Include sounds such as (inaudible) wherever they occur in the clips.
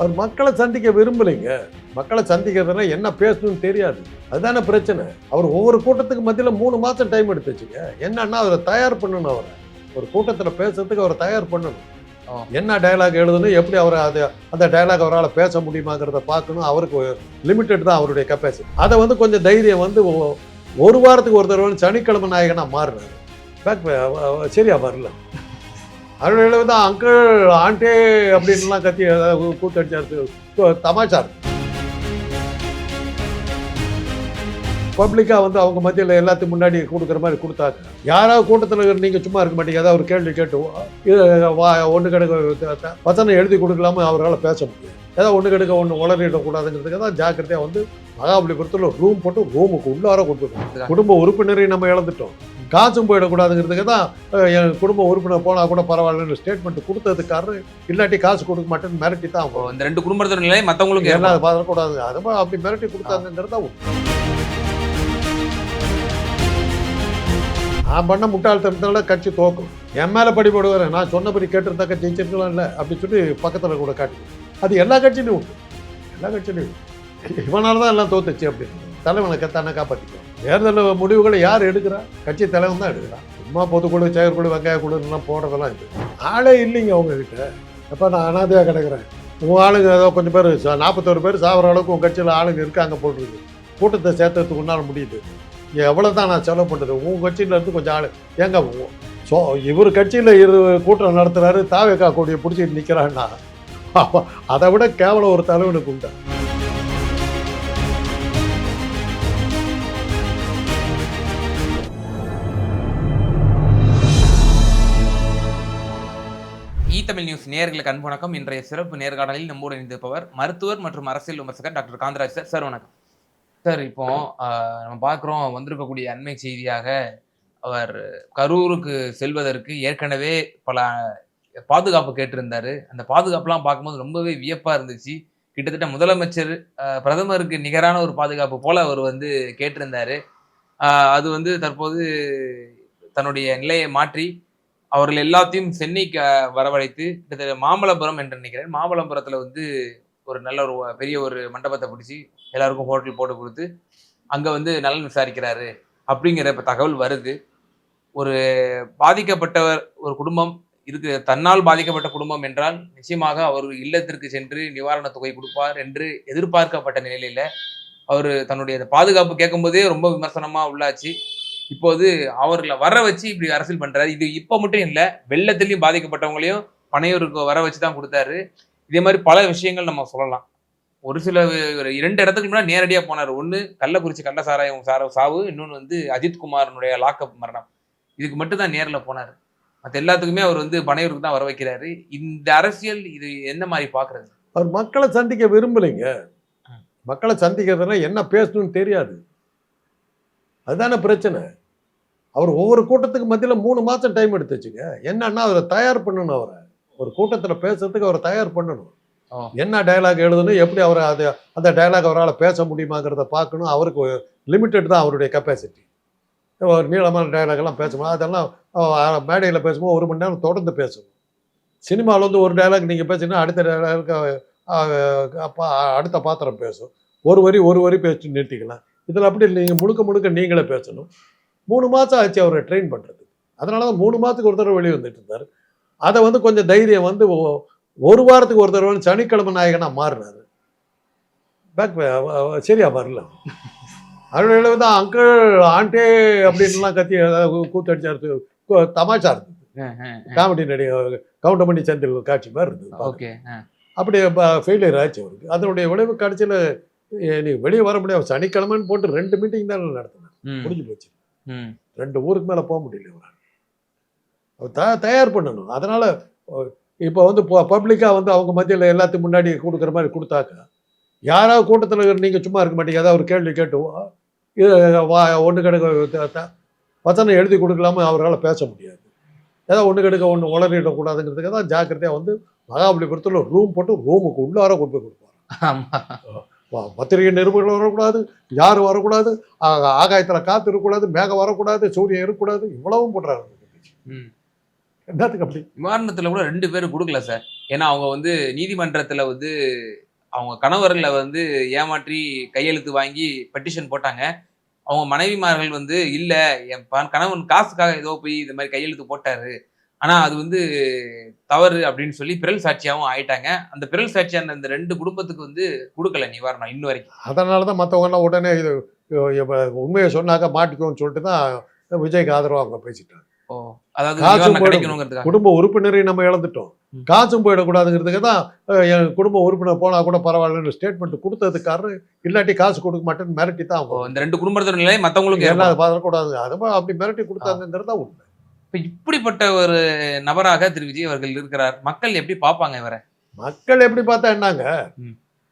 அவர் மக்களை சந்திக்க விரும்பலைங்க. மக்களை சந்திக்கிறதுனா என்ன பேசணும்னு தெரியாது. அதுதானே பிரச்சனை. அவர் ஒவ்வொரு கூட்டத்துக்கு மத்தியில் மூணு மாதம் டைம் எடுத்து வச்சுங்க என்னன்னா அவரை தயார் பண்ணணும் அவரை. ஒரு கூட்டத்தில் பேசுறதுக்கு அவரை தயார் பண்ணணும். என்ன டயலாக் எழுதணும் எப்படி அவரை அது அந்த டயலாக் அவரால் பேச முடியுமாங்கிறத பார்க்கணும். அவருக்கு லிமிட்டட் தான் அவருடைய கெப்பாசிட்டி அதை வந்து கொஞ்சம் தைரியம் வந்து ஒரு வாரத்துக்கு ஒரு தடவை சனிக்கிழமை நாயகனா மாறினார் பேக் சரியா வரல. அவரோட தான் அங்கிள் ஆண்டே அப்படின்லாம் கத்தி கூத்தடிச்சாரு. தமாஷா. இருக்கு பப்ளிக்காக வந்து அவங்க மத்தியில் எல்லாத்துக்கும் முன்னாடி கொடுக்குற மாதிரி கொடுத்தாங்க யாராவது கூட்டத்தில் நீங்கள் சும்மா இருக்க மாட்டீங்க. ஏதாவது ஒரு கேள்வி கேட்டு இது வா ஒன்று கிடக்க வசனம் எழுதி கொடுக்கலாம அவரால் பேச முடியும் ஏதாவது ஒன்று கிடக்க ஒன்று உளறிடக்கூடாதுங்கிறதுக்கு தான் ஜாக்கிரதையாக வந்து மகாபலிபுரத்தில் ரூம் போட்டு ரூமுக்கு உள்ளார கொண்டு போயிருக்கோம் குடும்ப உறுப்பினரை நம்ம இழந்துட்டோம். காசும் போயிடக்கூடாதுங்கிறதுக்கு தான் என் குடும்ப உறுப்பினர் போனால் கூட பரவாயில்லன்னு ஸ்டேட்மெண்ட் கொடுத்ததுக்கு காரணம் இல்லாட்டி காசு கொடுக்க மாட்டேன்னு மிரட்டி தான் இந்த ரெண்டு குடும்பத்தோட நிலை மத்தவங்களுக்கு எல்லாம். வரக்கூடாது அது மாதிரி அப்படி மிரட்டி கொடுத்தாங்கிறது. நான் பண்ண முட்டாள்தனத்தால கட்சி தோக்கும். என் மேலே படி போடுவார். நான் சொன்னபடி கேட்டிருந்தாக்க ஜெயிச்சிருக்கலாம் இல்லை அப்படி சொல்லி பக்கத்தில் கூட காட்டி. அது எல்லா கட்சியிலையும் உண்டு. எல்லா கட்சியிலையும். இவனால தான் எல்லாம் தோத்துச்சு அப்படின்னு. தலைவனை கத்தானே காப்பாற்றிக்குவோம் தேர்தல் முடிவுகளை யார் எடுக்கிறா? கட்சி தலைவன் தான் எடுக்கிறான். சும்மா பொதுக்குழு செயற்குழு வெங்காய குழுலாம் போடுறதெல்லாம் இது. ஆளே இல்லைங்க அவங்கக்கிட்ட எப்போ நான் அனாதையாக கிடைக்கிறேன்? உன் ஆளுங்க ஏதோ கொஞ்சம் பேர் நாற்பத்தோரு பேர் சாப்பிட்ற அளவுக்கு உன் கட்சியில் ஆளுங்க இருக்காங்க போட்டுருக்கு கூட்டத்தை சேர்த்ததுக்கு உன்னால் முடியுது. எவ்வளோ தான் நான் செலவு பண்ணுறது உன் கட்சியிலேருந்து கொஞ்சம் ஆள். ஏங்க ஸோ இவர் கட்சியில் இரு கூட்டம் நடத்துறாரு தாவேக்கா கொடியை பிடிச்சிட்டு நிற்கிறான்னா அதை விட கேவலம் ஒரு தலைவனுக்கு உண்டா. தமிழ் நியூஸ் நேர்களுக்கு அன்பு வணக்கம். இன்றைய சிறப்பு நேர்காணலில் நம்மோடு இணைந்திருப்பவர் மருத்துவர் மற்றும் அரசியல் விமர்சகர் டாக்டர் காந்தராஜ் சார். சார் வணக்கம். சார் இப்போ நம்ம பார்க்குறோம் வந்திருக்கக்கூடிய அண்மை செய்தியாக அவர் கரூருக்கு செல்வதற்கு ஏற்கனவே பல பாதுகாப்பு கேட்டிருந்தாரு. அந்த பாதுகாப்புலாம் பார்க்கும்போது ரொம்பவே வியப்பாக இருந்துச்சு. கிட்டத்தட்ட முதலமைச்சர் பிரதமருக்கு நிகரான ஒரு பாதுகாப்பு போல அவர் வந்து கேட்டிருந்தாரு. அது வந்து தற்போது தன்னுடைய நிலையை மாற்றி அவர்கள் எல்லாத்தையும் சென்னைக்கு வரவழைத்து கிட்டத்தட்ட மாமல்லபுரம் என்று நினைக்கிறேன். மாமல்லபுரத்தில் வந்து ஒரு நல்ல ஒரு பெரிய ஒரு மண்டபத்தை பிடிச்சி எல்லாருக்கும் ஹோட்டல் போட்டு கொடுத்து அங்கே வந்து நலன் விசாரிக்கிறாரு அப்படிங்கிற இப்போ தகவல் வருது. ஒரு பாதிக்கப்பட்டவர் ஒரு குடும்பம் இருக்கு தன்னால் பாதிக்கப்பட்ட குடும்பம் என்றால் நிச்சயமாக அவர் இல்லத்திற்கு சென்று நிவாரணத் தொகை கொடுப்பார் என்று எதிர்பார்க்கப்பட்ட நிலையில அவர் தன்னுடைய பாதுகாப்பு கேட்கும்போதே ரொம்ப விமர்சனமாக உள்ளாச்சு. இப்போது அவர்களை வர வச்சு இப்படி அரசியல் பண்றாரு. இது இப்ப மட்டும் இல்ல வெள்ளத்திலையும் பாதிக்கப்பட்டவங்களையும் பனையூருக்கு வர வச்சு தான் கொடுத்தாரு. இதே மாதிரி பல விஷயங்கள் நம்ம சொல்லலாம். ஒரு சில இரண்டு இடத்துக்கு முன்னாடி நேரடியா போனார். ஒண்ணு கள்ளக்குறிச்சி கள்ள சாராயம் சார சாவு இன்னொன்னு வந்து அஜித் குமாரனுடைய லாக்அப் மரணம். இதுக்கு மட்டும் தான் நேர்ல போனாரு. மற்ற எல்லாத்துக்குமே அவர் வந்து பனையூருக்கு தான் வர வைக்கிறாரு. இந்த அரசியல் இது எந்த மாதிரி பாக்குறது? அவர் மக்களை சந்திக்க விரும்பலைங்க. மக்களை சந்திக்கிறதுனா என்ன பேசணும்னு தெரியாது. அதுதானே பிரச்சனை? அவர் ஒவ்வொரு கூட்டத்துக்கு மத்தியில் மூணு மாதம் டைம் எடுத்து வச்சுங்க என்னன்னா அவரை தயார் பண்ணணும் அவரை. ஒரு கூட்டத்தில் பேசுறதுக்கு அவரை தயார் பண்ணணும். என்ன டயலாக் எழுதணும்? எப்படி அவரை அது அந்த டயலாக் அவரால் பேச முடியுமாங்கிறத பார்க்கணும். அவருக்கு லிமிட்டட் தான் அவருடைய கெப்பாசிட்டி ஒரு நீளமான dialogue எல்லாம் பேச முடியும் அதெல்லாம் மேடையில் பேசும்போது ஒரு மணி நேரம் தொடர்ந்து பேசணும். சினிமாவில் வந்து ஒரு டயலாக் நீங்கள் பேசினா அடுத்த அப்பா அடுத்த பாத்திரம் பேசும். ஒரு வரி ஒரு வரி பேசிட்டு நிறுத்திக்கலாம். இதில் அப்படி நீங்கள் முழுக்க முழுக்க நீங்களே பேசணும். மூணு மாதம் ஆச்சு அவரை ட்ரெயின் பண்ணுறதுக்கு. அதனால தான் மூணு மாதத்துக்கு ஒரு தடவை வெளியே வந்துட்டு இருந்தார். அதை வந்து கொஞ்சம் தைரியம் வந்து ஒரு வாரத்துக்கு ஒரு தடவை சனிக்கிழமை நாயகனா மாறினார். பேக் சரியா வரல. அவரோட தான் அங்கிள் ஆண்டே அப்படின்லாம் கத்தி கூத்தடிச்சாரு தமாஷா இருந்தது. காமெடி நடிகர் கவுண்டமணி செந்தில் காட்சி மாதிரி இருந்தது. ஓகே அப்படி ஃபெயிலியர் ஆச்சு அவருக்கு. அதனுடைய விளைவு கடைசியில் நீ வெளியே வர முடியாது. சனிக்கிழமைன்னு போட்டு ரெண்டு மீட்டிங் தான் நடத்தினார் முடிஞ்சு போச்சு. ரெண்டு ஊருக்கு மேலே போக முடியல இவரால் அவர் த தயார் பண்ணணும். அதனால் இப்போ வந்து பப்ளிக்காக வந்து அவங்க மத்தியில் எல்லாத்துக்கும் முன்னாடி கொடுக்குற மாதிரி கொடுத்தாக்க யாராவது கூட்டத்தில் நீங்கள் சும்மா இருக்க மாட்டீங்க. ஏதாவது ஒரு கேள்வி கேட்டு இது வா ஒன்று கிடக்க வசனம் எழுதி கொடுக்கலாம அவரால் பேச முடியாது. ஏதாவது ஒன்று கிடக்க ஒன்று உளறிடக்கூடாதுங்கிறதுக்கு தான் ஜாக்கிரதையாக வந்து மகாபலிபுரத்தில் ரூம் போட்டு ரூமுக்கு உள்ளார கொண்டு போய் கொடுப்பாரு ஆமா. ப- பத்திரிகை நிருபர்கள் வரக்கூடாது யாரும் வரக்கூடாது ஆகாயத்துல காத்து இருக்கக்கூடாது மேகம் வரக்கூடாது சூரியன் இருக்கக்கூடாது இவ்வளவும் போடுறாரு ம். என்னத்துக்கு அப்படி? நிவாரணத்துல கூட ரெண்டு பேரும் கொடுக்கல சார். ஏன்னா அவங்க வந்து நீதிமன்றத்துல வந்து அவங்க கணவர்களை வந்து ஏமாற்றி கையெழுத்து வாங்கி பெட்டிஷன் போட்டாங்க. அவங்க மனைவிமார்கள் வந்து இல்ல என் கணவன் காசுக்காக ஏதோ போய் இந்த மாதிரி கையெழுத்து போட்டாரு. ஆனா அது வந்து தவறு அப்படின்னு சொல்லி பிறல் சாட்சியாவும் ஆயிட்டாங்க. அந்த பிறல் சாட்சியான அந்த ரெண்டு குடும்பத்துக்கு வந்து கொடுக்கல நிவாரணம் இன்ன வரைக்கும். அதனால தான் மற்றவங்கலாம் உடனே இது உண்மையை சொன்னாக்க மாட்டிக்குவோம்னு சொல்லிட்டு தான் விஜய்க்கு ஆதரவாக அவங்க பேசிட்டாங்க. ஓ அதாவது குடும்ப உறுப்பினரை நம்ம இழந்துட்டோம். காசும் போயிடக்கூடாதுங்கிறதுக்கு தான் என் குடும்ப உறுப்பினர் போனா கூட பரவாயில்லன்னு ஸ்டேட்மெண்ட் கொடுத்ததுக்கு காரணம் இல்லாட்டி காசு கொடுக்க மாட்டேன்னு மிரட்டி தான் இந்த ரெண்டு குடும்பத்தோட நிலை மத்தவங்களுக்கு எல்லாம். பதறக்கூடாது அது அப்படி மிரட்டி கொடுத்தாங்கிறது தான் உண்மை. இப்ப இப்படிப்பட்ட ஒரு நபராக திரு விஜய் அவர்கள் இருக்கிறார். மக்கள் எப்படி பார்ப்பாங்க இவரை? மக்கள் எப்படி பார்த்தா என்னங்க.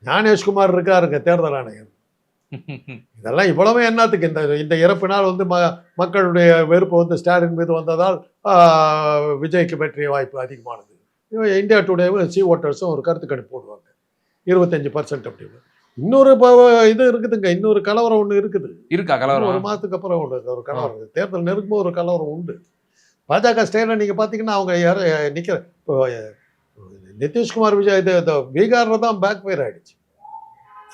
ஞானேஷ்குமார் இருக்காருங்க தேர்தல் ஆணையர். (laughs) இதெல்லாம் இவ்வளவு என்னத்துக்கு இந்த இந்த இறப்பினால் வந்து ம மக்களுடைய வெறுப்பு வந்து ஸ்டாலின் மீது வந்ததால் விஜய்க்கு வெற்றிய வாய்ப்பு அதிகமானது. இந்தியா டுடேவும் சி ஓட்டர்ஸும் ஒரு கருத்து கணிப்பு போடுவாங்க. இருபத்தஞ்சு பர்சன்ட் அப்படின்னு இன்னொரு இது இருக்குதுங்க இன்னொரு கலவரம் ஒன்று இருக்குது. இருக்கா ஒரு கலவரம் மாதத்துக்கு அப்புறம் ஒரு ஒரு கலவரம். தேர்தல் நெருங்கும்போது ஒரு கலவரம் உண்டு. பாஜக ஸ்டைலில் நீங்கள் பார்த்தீங்கன்னா அவங்க யார் நிற்கிற இப்போ நிதிஷ்குமார் விஜய் இது பீகாரில் தான் பேக் ஃபயர் ஆயிடுச்சு.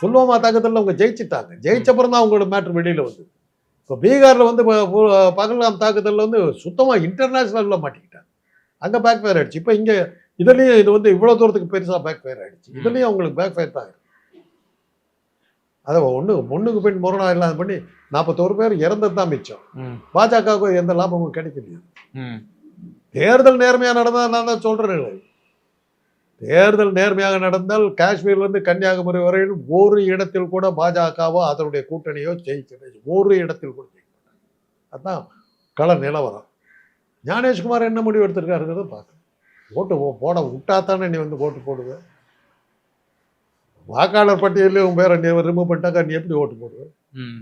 புல்வாமா தாக்குதலில் அவங்க ஜெயிச்சிட்டாங்க. ஜெயிச்சப்புறம் தான் அவங்களோட மேட்ரு வெளியில் வந்தது. இப்போ பீகாரில் வந்து பகல்காம் தாக்குதலில் வந்து சுத்தமாக இன்டர்நேஷ்னலில் மாட்டிக்கிட்டாங்க. அங்கே பேக் ஃபயர் ஆயிடுச்சு. இப்போ இங்கே இதுலேயும் இது வந்து இவ்வளோ தூரத்துக்கு பெருசாக பேக் ஃபயர் ஆயிடுச்சு. இதுலேயும் அவங்களுக்கு பேக் ஃபயர் தான். அதை ஒன்று முன்னுக்கு பின் முரணா இல்லாத பண்ணி நாற்பத்தோரு பேர் இறந்தது தான் மிச்சம் பாஜகவுக்கு எந்த லாபமும் கிடைக்கலையே. தேர்தல் நேர்மையாக நடந்தால் நான் தான் சொல்கிறேன் தேர்தல் நேர்மையாக நடந்தால் காஷ்மீர்லேருந்து கன்னியாகுமரி வரையில் ஒரு இடத்தில் கூட பாஜகவோ அதனுடைய கூட்டணியோ ஜெயிக்கிறது ஒரு இடத்தில் கூட ஜெயிக்க மாட்டாங்க அதான் கள நிலவரம். ஞானேஷ்குமார் என்ன முடிவு எடுத்திருக்காருங்கிறத பார்க்கணும் ஓட்டு போட விட்டா தானே நீ வந்து ஓட்டு போடுவ? வாக்காளர் பட்டியலில் உன் பேரை நீ ரிமூவ் பண்ணிட்டாக்கா நீ எப்படி ஓட்டு போடுவ? ம்.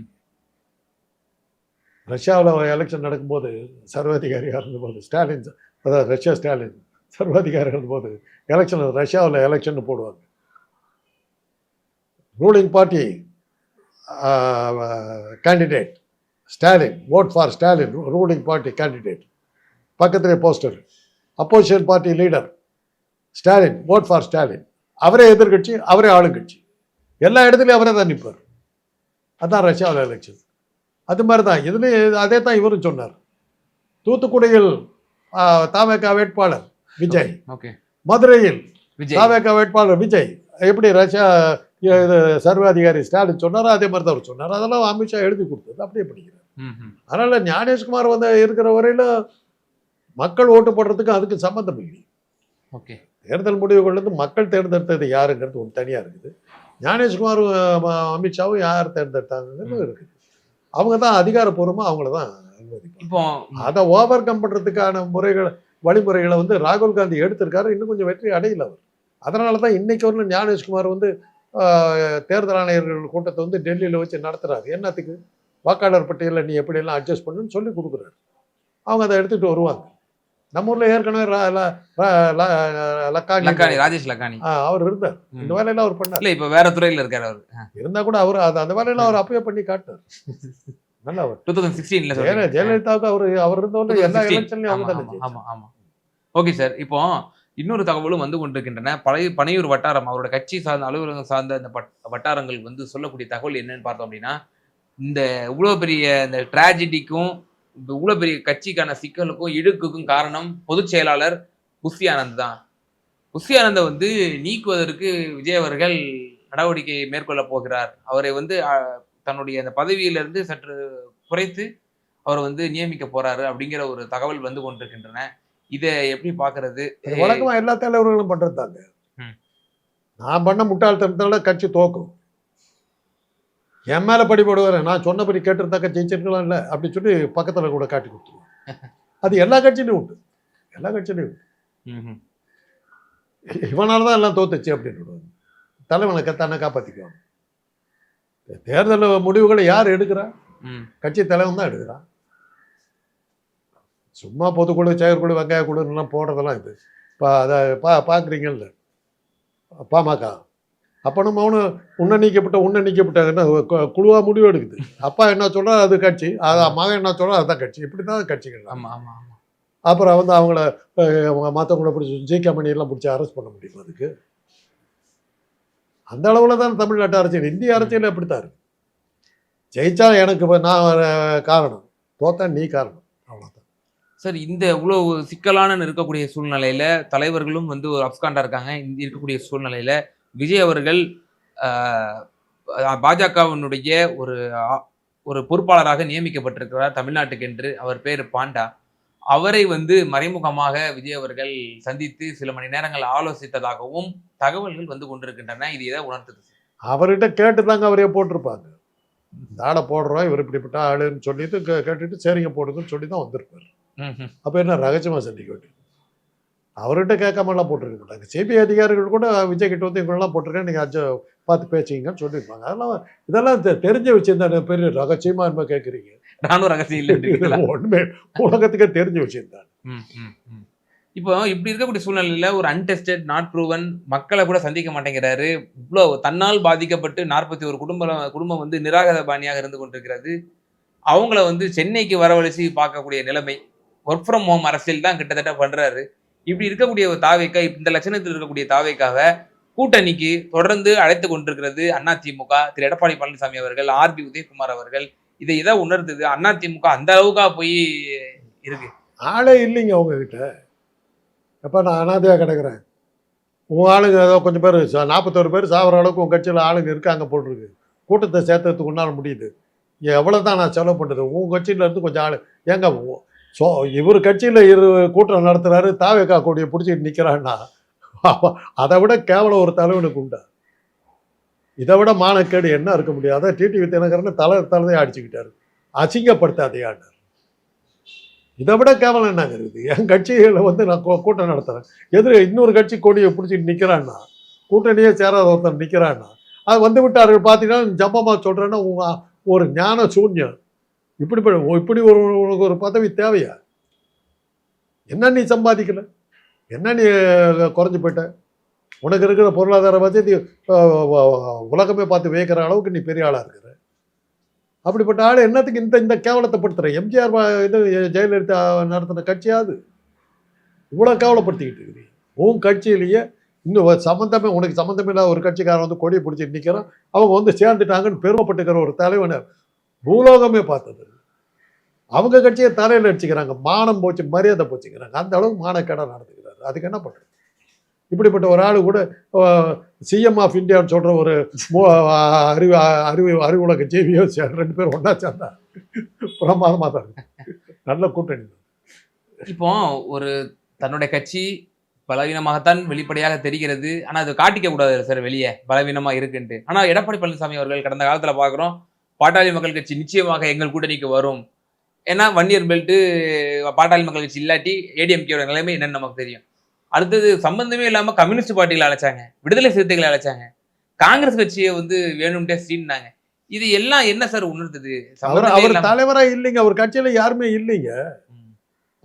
ரஷ்யாவில் எலெக்ஷன் நடக்கும்போது சர்வாதிகாரியாக இருந்தபோது ஸ்டாலின் அதாவது ரஷ்யா ஸ்டாலின் சர்வாதிகாரியாக இருந்தபோது எலெக்ஷன் ரஷ்யாவில் எலெக்ஷன் போடுவாங்க. Ruling party candidate Stalin vote for Stalin ruling party candidate பக்கத்திலே poster opposition party leader Stalin vote for Stalin அவரே எதிர்கட்சி அவரே ஆளுங்கட்சி. எல்லா இடத்துலையும் அவரே தான் நிற்பார் அதான் ரஷ்யாவில் எலெக்ஷன் அது மாதிரி தான் இதுலேயும் அதே தான் இவரும் சொன்னார். தூத்துக்குடியில் தாவேக்கா வேட்பாளர் விஜய். ஓகே மதுரையில் தாவேக்கா வேட்பாளர் விஜய். எப்படி ரஷ்யா இது சர்வாதிகாரி ஸ்டாலின் சொன்னாரோ அதே மாதிரி தான் அவர் சொன்னார். அதெல்லாம் அமித்ஷா எழுதி கொடுத்தது. அப்படியே படிக்கிறார். அதனால ஞானேஷ்குமார் வந்து இருக்கிற வரையில மக்கள் ஓட்டு போடுறதுக்கு அதுக்கு சம்மந்தம் இல்லை. ஓகே தேர்தல் முடிவுகள்லேருந்து மக்கள் தேர்ந்தெடுத்தது யாருங்கிறது ஒன்று தனியாக இருக்குது. ஞானேஷ்குமார் அமித்ஷாவும் யார் தேர்ந்தெடுத்தாங்கிறது இருக்குது. அவங்க தான் அதிகாரப்பூர்வமாக அவங்கள தான் இப்போ அதை ஓவர் கம் பண்ணுறதுக்கான முறைகளை வழிமுறைகளை வந்து ராகுல் காந்தி எடுத்திருக்காரு. இன்னும் கொஞ்சம் வெற்றி அடையல அவர். அதனால தான் இன்னைக்கு வரலும் ஞானேஷ்குமார் வந்து தேர்தல் ஆணையர்கள் கூட்டத்தை வந்து டெல்லியில் வச்சு நடத்துறாரு. என்னத்துக்கு? வாக்காளர் பட்டியலில் நீ எப்படியெல்லாம் அட்ஜஸ்ட் பண்ணுன்னு சொல்லி கொடுக்குறாரு. அவங்க அதை எடுத்துகிட்டு வருவாங்க. நம்ம ஊரில் ஏற்கனவே லக்கானி ராஜேஷ் லக்கானி. ஆ, அவர் இருந்தார். இந்த வேலையெல்லாம் அவர் பண்ணார். இல்ல இப்ப வேற துறையில இருக்காரு அவர். இருந்தா கூட அவர் அந்த வேலையெல்லாம் அவர் அப்பயே பண்ணி காட்டார் நல்லா அவர். டூ தௌசண்ட் சிக்ஸ்டீன்ல ஜெயல- ஜெயலலிதாவுக்கு அவர் அவர் இருந்தவொடனே எல்லா 2016. எலெக்ஷன்லையும் அவங்க ஆமா, தானே ஆமா, ஆமா ஓகே சார் இப்போ இன்னொரு தகவலும் வந்து கொண்டிருக்கின்றன. பழைய பனையூர் வட்டாரம் அவரோட கட்சி சார்ந்த அலுவலகம் சார்ந்த பட்- வட்டாரங்கள் வந்து சொல்லக்கூடிய தகவல் என்னன்னு பார்த்தோம் அப்படின்னா இந்த இவ்வளவு பெரிய இந்த டிராஜடிக்கும் இவ்வளவு பெரிய கட்சிக்கான சிக்கலுக்கும் இழுக்குக்கும் காரணம் பொதுச் செயலாளர் புஷி ஆனந்த் தான். புஷி ஆனந்தை வந்து நீக்குவதற்கு விஜய் அவர்கள் நடவடிக்கை மேற்கொள்ள போகிறார். அவரை வந்து தன்னுடைய அந்த பதவியிலிருந்து சற்று குறைத்து அவர் வந்து நியமிக்க போறாரு அப்படிங்கிற ஒரு தகவல் வந்து கொண்டிருக்கின்றன. இதை எப்படி பாக்குறது வழக்கமா எல்லா தலைவர்களும் பண்றது தாங்க. நான் பண்ண முட்டாள்தனத்தால கட்சி தோக்கும். என் மேல படி போடுவார். நான் சொன்னபடி கேட்டிருந்தாக்க ஜெயிச்சிருக்கலாம் இல்லை அப்படி சொல்லி பக்கத்துல கூட காட்டி கொடுத்துருவேன் அது எல்லா கட்சியிலையும் உண்டு. எல்லா கட்சியிலையும் உண்டு. இவனால தான் எல்லாம் தோத்துச்சு அப்படின்னு விடுவாங்க தலைவனை கத்தானே காப்பாத்திக்குவாங்க. தேர்தல் முடிவுகளை யார் எடுக்கிறா. கட்சி தலைவன் தான் எடுக்கிறான் சும்மா பொதுக்குழு செயற்குழு வெங்காய குழுலாம் போடுறதெல்லாம் இது. பா அதை பா பார்க்குறீங்கல்ல பாமக. அப்பனும் அவனு உன்னை நீக்கப்பட்ட உன்னை நீக்கப்பட்டாங்கன்னா குழுவாக முடிவு எடுக்குது. அப்பா என்ன சொல்றா அது கட்சி. அது மகன் என்ன சொல்றா அதுதான் கட்சி. இப்படி தான் கட்சிகள். ஆமா ஆமா ஆமா. அப்புறம் வந்து அவங்கள அவங்க மற்றவங்கள பிடிச்சி ஜிகே மணியெல்லாம் பிடிச்சி அரெஸ்ட் பண்ண முடியுமா அதுக்கு? அந்த அளவில் தான் தமிழ்நாட்டு அரசியல். இந்திய அரசியல் அப்படித்தான் இருக்கு. ஜெயிச்சா எனக்கு இப்ப நான் காரணம். தோத்தா நீ காரணம். அவ்வளோதான் சார் இந்த இவ்வளவு சிக்கலான இருக்கக்கூடிய சூழ்நிலையில தலைவர்களும் வந்து ஒரு அப்காண்டா இருக்காங்க. இந்த இருக்கக்கூடிய சூழ்நிலையில விஜய் அவர்கள் பாஜகவினுடைய ஒரு ஒரு பொறுப்பாளராக நியமிக்கப்பட்டிருக்கிறார் தமிழ்நாட்டுக்கு என்று அவர் பேர் பாண்டா. அவரை வந்து மறைமுகமாக விஜய் அவர்கள் சந்தித்து சில மணி நேரங்கள் ஆலோசித்ததாகவும் தகவல்கள் வந்து கொண்டிருக்கின்றன. இது எதை உணர்த்துது அவர்கிட்ட கேட்டு தாங்க அவரே போட்டிருப்பாங்க. இந்த ஆளை போடுறோம் இவர் இப்படிப்பட்ட ஆளுன்னு சொல்லிட்டு கேட்டுட்டு சரிங்க போடுதுன்னு சொல்லி தான் வந்திருப்பாரு. அப்போ என்ன ரகசியமாக சந்திக்க வேண்டியது? அவர்கிட்ட கேட்காமலாம் போட்டிருக்க மாட்டாங்க சிபிஐ அதிகாரிகள் கூட விஜய் கிட்ட வந்து இவங்கெல்லாம் போட்டிருக்கேன். நீங்கள் அஜ பார்த்து பேசிங்கன்னு சொல்லியிருப்பாங்க. அதெல்லாம் இதெல்லாம் தெரிஞ்ச விஷயம் தானே. பெரிய ரகசியமா என்ன கேட்குறீங்க. நானும் ரகசியம் இல்லைன்றீங்களா (laughs) ஒண்ணுமே உலகத்துக்கே தெரிஞ்ச விஷயம் தான். இப்போ இப்படி இருக்கக்கூடிய சூழ்நிலையில ஒரு அன்டெஸ்டட் நாட் ப்ரூவன் மக்களை கூட சந்திக்க மாட்டேங்கிறாரு. இவ்வளோ தன்னால் பாதிக்கப்பட்டு நாற்பத்தி ஒரு குடும்பம் குடும்பம் வந்து நிராகர பாணியாக இருந்து கொண்டிருக்கிறது. அவங்கள வந்து சென்னைக்கு வரவழைச்சு பார்க்கக்கூடிய நிலைமை ஒர்க் ஃப்ரம் ஹோம் அரசியல் தான் கிட்டத்தட்ட பண்றாரு. இப்படி இருக்கக்கூடிய ஒரு தாவைக்கா இந்த லட்சணத்தில் இருக்கக்கூடிய தாவைக்காக கூட்டணிக்கு தொடர்ந்து அழைத்து கொண்டிருக்கிறது அதிமுக திரு. எடப்பாடி பழனிசாமி அவர்கள் ஆர்பி உதயகுமார் அவர்கள். இதை இதை உணர்த்துது அதிமுக அந்த அளவுக்கா போய் இருக்கு? ஆளே இல்லைங்க உங்ககிட்ட எப்போ நான் அனாதையாக கிடக்குறேன்? உன் ஆளுங்க ஏதோ கொஞ்சம் பேர் நாற்பத்தோரு பேர் சாவர அளவுக்கு உங்கள் கட்சியில் ஆளுங்க இருக்காங்க போட்டிருக்கு கூட்டத்தை சேர்த்ததுக்கு உன்னால் முடியுது. எவ்வளோ தான் நான் செலவு பண்ணுறது உன் கட்சியிலேருந்து கொஞ்சம் ஆள் ஏங்க ஸோ இவர் கட்சியில் இரு கூட்டம் நடத்துகிறாரு தாவேக்கா கொடியை பிடிச்சிட்டு நிற்கிறான்னா அதை விட கேவலம் ஒரு தலைவனுக்கு உண்டா? இதை விட மானக்கேடு என்ன இருக்க முடியாத டிடிவி தினகரன் தலை தலைதையை அடிச்சுக்கிட்டாரு. அசிங்கப்படுத்தாதையாண்டார் இதை விட கேவலம் என்னங்க இருக்குது? என் கட்சியில் வந்து நான் கூட்டம் நடத்துகிறேன் எதிர இன்னொரு கட்சி கொடியை பிடிச்சிட்டு நிற்கிறான்னா கூட்டணியே சேராத ஒருத்தர் நிற்கிறான்னா அது வந்து விட்டார்கள். பார்த்தீங்கன்னா ஜம்பமா சொல்கிறேன்னா ஒரு ஞான சூன்யம் இப்படி இப்படி ஒரு உனக்கு ஒரு பதவி தேவையா? என்ன நீ சம்பாதிக்கல? என்ன நீ குறைஞ்சி போயிட்ட? உனக்கு இருக்கிற பொருளாதார வசதி நீ உலகமே பார்த்து வியக்கிற அளவுக்கு நீ பெரிய ஆளாக இருக்கிற. அப்படிப்பட்ட ஆள் என்னத்துக்கு இந்த இந்த கேவலத்தை படுத்துற? எம்ஜிஆர் இது ஜெயலலிதா நடத்தின கட்சியாது இவ்வளோ கேவலப்படுத்திக்கிட்டு இருக்கிறீ. உன் கட்சியிலேயே இன்னும் சம்மந்தமே உனக்கு சம்மந்தமே இல்லாத ஒரு கட்சிக்காரன் வந்து கொடியை பிடிச்சிட்டு நிற்கிறான் அவங்க வந்து சேர்ந்துட்டாங்கன்னு பெருமைப்பட்டுக்கிற ஒரு தலைவனை பூலோகமே பார்த்தது. அவங்க கட்சியை தலையில் அடிச்சுக்கிறாங்க. மானம் போச்சு மரியாதை போச்சுக்கிறாங்க அந்த அளவுக்கு மானக்கேடாக நடந்துக்கிறாரு அதுக்கு என்ன பண்ணுறது? இப்படிப்பட்ட ஒரு ஆள் கூட சிஎம் ஆஃப் இந்தியான்னு சொல்கிற ஒரு அறிவு அறிவு அறிவு அறிவுலக ஜேவியோ ரெண்டு பேரும் ஒன்றா சேர்ந்தா பிரமாதமாக தான் இருக்கு நல்ல கூட்டணி. இப்போ ஒரு தன்னுடைய கட்சி பலவீனமாகத்தான் வெளிப்படையாக தெரிகிறது. ஆனால் அது காட்டிக்க கூடாது சார் வெளியே. பலவீனமாக இருக்குன்ட்டு. ஆனால் எடப்பாடி பழனிசாமி அவர்கள் கடந்த காலத்தில் பார்க்குறோம் பாட்டாளி மக்கள் கட்சி நிச்சயமாக எங்கள் கூட்டணிக்கு வரும். ஏன்னா ஒன் இயர் பெல்ட் பாட்டாளி மக்கள் கட்சி இல்லாட்டி ஏடிஎம்கேயோட நிலைமை என்னன்னு நமக்கு தெரியும். அடுத்தது சம்பந்தமே இல்லாம கம்யூனிஸ்ட் பார்ட்டிகளை அழைச்சாங்க. விடுதலை சிறுத்தைகளை அழைச்சாங்க. காங்கிரஸ் கட்சியை வந்து வேணும்ட்டே சீன்னாங்க இது எல்லாம் என்ன சார் உணர்த்துது அவர் தலைவரா இல்லைங்க. அவர் கட்சியில யாருமே இல்லைங்க.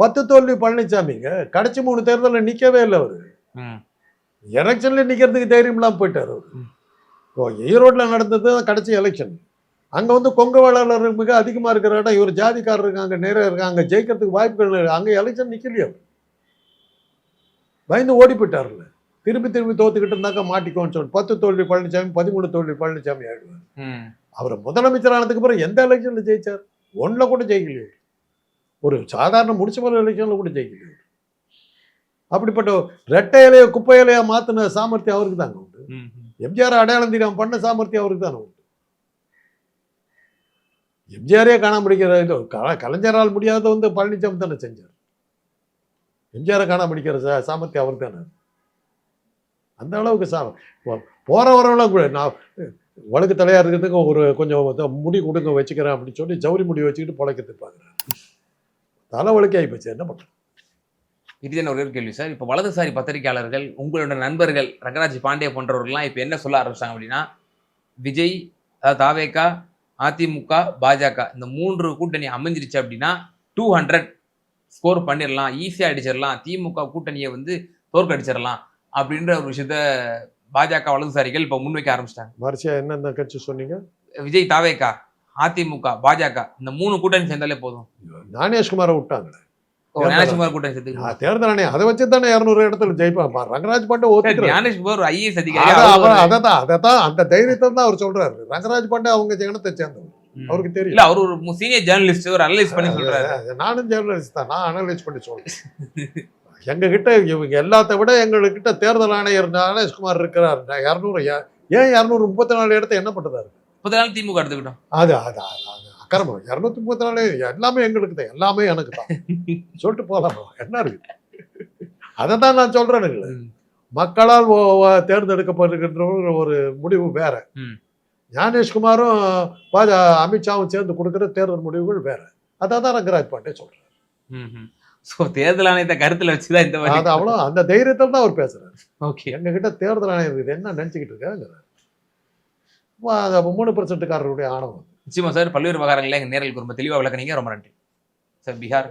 பத்து தோல்வி பழனிசாமிங்க கடைசி மூணு தேர்தலில் நிக்கவே இல்லை அவரு. எலெக்ஷன்ல நிக்கிறதுக்கு தைரியம் இல்லாம போயிட்டாரு அவரு. ஈரோட்ல நடந்தது கடைசி எலெக்ஷன் அங்க வந்து கொங்கு வேளாளர் மிக அதிகமா இருக்கிற இடம் இவர் ஜாதிக்காரர் இருக்காங்க நிறைய இருக்காங்க அங்க ஜெயிக்கிறதுக்கு வாய்ப்புகள். அங்க எலெக்ஷன் நிக்கலையே? அவர் பயந்து ஓடி போயிட்டாருல்ல திரும்பி திரும்பி தோத்துக்கிட்டு இருந்தாக்கா மாட்டிக்கோன்னு சொல்லி பத்து தோல்வி பழனிசாமி பதிமூணு தோல்வி பழனிசாமி ஆயிடுவார். அவர் முதலமைச்சர் ஆனதுக்கு அப்புறம் எந்த எலெக்ஷன்ல ஜெயிச்சார்? ஒன்றில் கூட ஜெயிக்கலையே. ஒரு சாதாரண முனிசிபல் எலெக்ஷன்ல கூட ஜெயிக்கலையே. அப்படிப்பட்ட ரெட்டை இலைய குப்பை இலையா மாத்தின சாமர்த்தியம் அவருக்கு தாங்க உண்டு. எம்ஜிஆர் அடையாளம் தெரியாம பண்ண சாமர்த்தியம் அவருக்கு தானே உண்டு. எம்ஜிஆரே காணாமல் பிடிக்கிற க- கலைஞரால் முடியாத வந்து பழனிசாமி தானே செஞ்சார். எம்ஜிஆரை காணாம பிடிக்கிற சா சாமர்த்தியம் அவர் தானே. அந்த அளவுக்கு சா போகிறவரெல்லாம் கூட நான் வழக்கு தலையாக இருக்கிறதுக்கு ஒரு கொஞ்சம் முடி கொடுங்க வச்சுக்கிறேன் அப்படின்னு சொல்லி ஜவுரி முடி வச்சுக்கிட்டு பொழைக்கிறதுக்கு பார்க்குறேன் தலை வழக்கே ஆகிப்போச்சு என்ன பண்ணுறேன் இறுதியான ஒரே கேள்வி சார். இப்போ வலதுசாரி பத்திரிகையாளர்கள் உங்களோட நண்பர்கள் ரங்கராஜ் பாண்டே போன்றவர்கள்லாம் இப்போ என்ன சொல்ல ஆரம்பிச்சாங்க அப்படின்னா விஜய் அதாவது தாவேகா அதிமுக பாஜக இந்த மூன்று கூட்டணி அமைஞ்சிருச்சு அப்படின்னா டூ ஹண்ட்ரட் ஸ்கோர் பண்ணிடலாம் ஈஸியாக அடிச்சிடலாம் திமுக கூட்டணியை வந்து தோற்கடிச்சிடலாம் அப்படின்ற ஒரு விஷயத்த பாஜக வலதுசாரிகள் இப்போ முன்வைக்க ஆரம்பிச்சிட்டாங்க. வரிசையா என்னென்ன கட்சி சொன்னீங்க? விஜய் தாவேகா அதிமுக பாஜக இந்த மூணு கூட்டணி சேர்ந்தாலே போதும். ஞானேஷ்குமாரை விட்டாங்களே தேர்தல் ஆணையம். அதை வச்சு தானே இரநூறு இடத்துல ஜெயிப்பான் ரங்கராஜ் பாண்டே ஐஏஎஸ் அதிகாரி. அந்த தைரியத்தை தான் அவர் சொல்றாரு. ரங்கராஜ் பாண்டே அவங்க ஜனத்தை சேர்ந்தவர். அவருக்கு தெரியும். இல்ல அவர் ஒரு சீனியர் ஜேர்னலிஸ்ட் ஒரு அனலைஸ் பண்ணி சொல்றாரு. நானும் ஜேர்னலிஸ்ட் தான். நான் அனலைஸ் பண்ணி சொல்றேன். எங்க கிட்ட இவங்க எல்லாத்த விட எங்ககிட்ட தேர்தல் ஆணையர் ஞானேஷ்குமார் இருக்கிறார். இரநூறு ஏன் இரநூறு முப்பத்தி நாலு இடத்த என்ன பண்றாரு? முப்பது நாள் திமுக எடுத்துக்கிட்டோம். அது அது அது- அக்கிரமம் இரநூத்தி முப்பத்தி நாலு எல்லாமே எங்களுக்கு தான். எல்லாமே எனக்கு தான். சொல்லிட்டு போலாம் என்ன இருக்கு? அதை தான் நான் சொல்றேன் ம். மக்களால் தேர்ந்தெடுக்கப்படுகின்ற ஒரு- முடிவு வேற. ஞானேஷ்குமாரும் பாஜ அமித்ஷாவும் சேர்ந்து கொடுக்குற தேர்தல் முடிவுகள் வேற. அதை தான் ரங்கராஜ் பாண்டே சொல்றேன். சோ தேர்தல் ஆணையத்தை கருத்துல வச்சுதான் இந்த அது அவ்வளோ அந்த தைரியத்தில் தான் அவர் பேசுறாரு. ஓகே. எங்க கிட்ட தேர்தல் ஆணையம் இருக்குது என்ன நினைச்சுக்கிட்டு இருக்காங்கிறார் மூணு பர்சன்ட்காரருடைய ஆணவம். நிச்சயமா சார். பல்வேறு விவகாரங்களை எங்க நேரில் ரொம்ப தெளிவாக விளக்குனீங்க. ரொம்ப நன்றி. சார் பீகார்